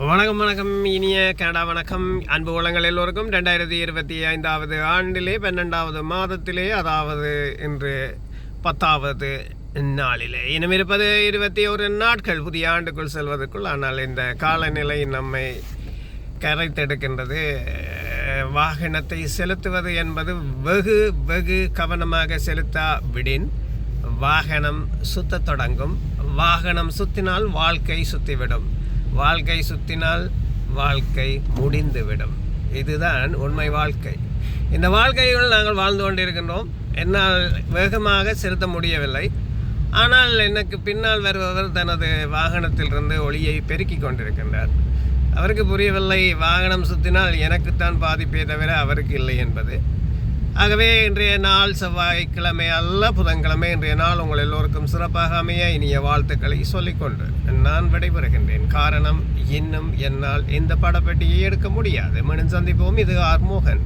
வணக்கம் வணக்கம் இனிய கனடா வணக்கம். அன்பு உலகங்கள் எல்லோருக்கும் ரெண்டாயிரத்தி இருபத்தி ஐந்தாவது ஆண்டிலே பன்னெண்டாவது மாதத்திலே அதாவது இன்று பத்தாவது நாளிலே. இன்னும் இருப்பது இருபத்தி ஒரு நாட்கள். புதிய ஆண்டுக்குள் செல்வதற்குள் ஆனால் இந்த காலநிலை நம்மை கரைத்தெடுக்கின்றது. வாகனத்தை செலுத்துவது என்பது வெகு வெகு கவனமாக செலுத்தா விடின். வாகனம் சுத்தத் தொடங்கும். வாகனம் சுத்தினால் வாழ்க்கை சுத்திவிடும். வாழ்க்கை சுத்தினால் வாழ்க்கை முடிந்துவிடும். இதுதான் உண்மை வாழ்க்கை. இந்த வாழ்க்கையில் நாங்கள் வாழ்ந்து கொண்டிருக்கின்றோம். என்னால் வேகமாக செலுத்த முடியவில்லை. ஆனால் எனக்கு பின்னால் வருபவர் தனது வாகனத்திலிருந்து ஒளியை பெருக்கிக் கொண்டிருக்கின்றார். அவருக்கு புரியவில்லை வாகனம் சுத்தினால் எனக்குத்தான் பாதிப்பே தவிர அவருக்கு இல்லை என்பது. ஆகவே இன்றைய நாள் செவ்வாய்க்கிழமை அல்ல புதன்கிழமை. இன்றைய நாள் உங்கள் எல்லோருக்கும் சிறப்பாக அமைய இனிய வாழ்த்துக்களை சொல்லிக்கொண்டு நான் விடைபெறுகின்றேன். காரணம் இன்னும் என்னால் இந்த படப்பெட்டியை எடுக்க முடியாது. மீண்டும் சந்திப்போம். இது ஆர்மோகன்